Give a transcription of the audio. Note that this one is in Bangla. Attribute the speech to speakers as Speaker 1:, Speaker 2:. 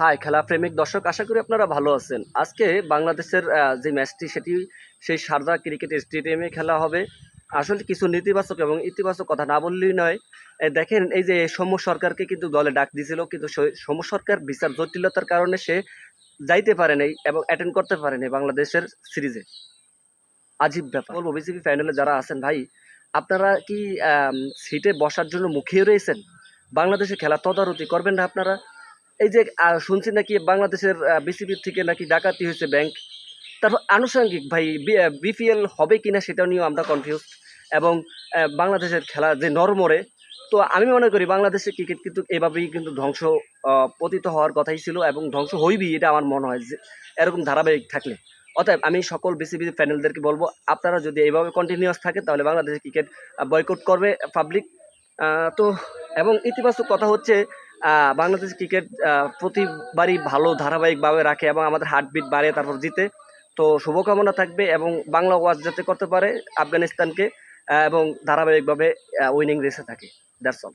Speaker 1: হাই, খেলা প্রেমিক দর্শক, আশা করি আপনারা ভালো আছেন। আজকে বাংলাদেশের যে ম্যাচটি, সেটি সেই সারদা ক্রিকেট স্টেডিয়ামে খেলা হবে। আসলে কিছু নেতিবাচক এবং ইতিবাচক কথা না বললেই নয়। দেখেন, এই যে সৌম্য সরকারকে কিন্তু দলে ডাক দিয়েছিল, কিন্তু সৌম্য সরকার বিচার জটিলতার কারণে সে যাইতে পারে নাই এবং অ্যাটেন্ড করতে পারে নাই বাংলাদেশের সিরিজে। আজীব ব্যাপার। বলব বিসিবি ফাইনালে যারা আছেন, ভাই, আপনারা কি সিটে বসার জন্য মুখিয়ে রয়েছেন? বাংলাদেশে খেলা তদারকি করবেন না আপনারা? এই যে শুনছি নাকি বাংলাদেশের বিসিবির থেকে নাকি ডাকাতি হয়েছে ব্যাংক তারপর আনুষঙ্গিক ভাই বিপিএল হবে কিনা সেটা নিয়েও আমরা কনফিউজ এবং বাংলাদেশের খেলা যে নরমরে, তো আমি মনে করি বাংলাদেশের ক্রিকেট কিন্তু এভাবেই কিন্তু ধ্বংস পতিত হওয়ার কথাই ছিল এবং ধ্বংস হইবি এটা আমার মনে হয় যে, এরকম ধারাবাহিক থাকলে। অতএব আমি সকল বিসিবি প্যানেলদেরকে বলব, আপনারা যদি এইভাবে কন্টিনিউয়াস থাকে, তাহলে বাংলাদেশের ক্রিকেট বয়কট করবে পাবলিক তো, এবং ইতিবাচক কথা হচ্ছে বাংলাদেশ ক্রিকেট প্রতিবারই ভালো ধারাবাহিকভাবে রাখে এবং আমাদের হার্টবিট বাড়ে তারপর জিতে। তো শুভকামনা থাকবে এবং বাংলা ওয়াচ যাতে করতে পারে, আফগানিস্তানকে এবং ধারাবাহিকভাবে উইনিং রেসে থাকে। That's all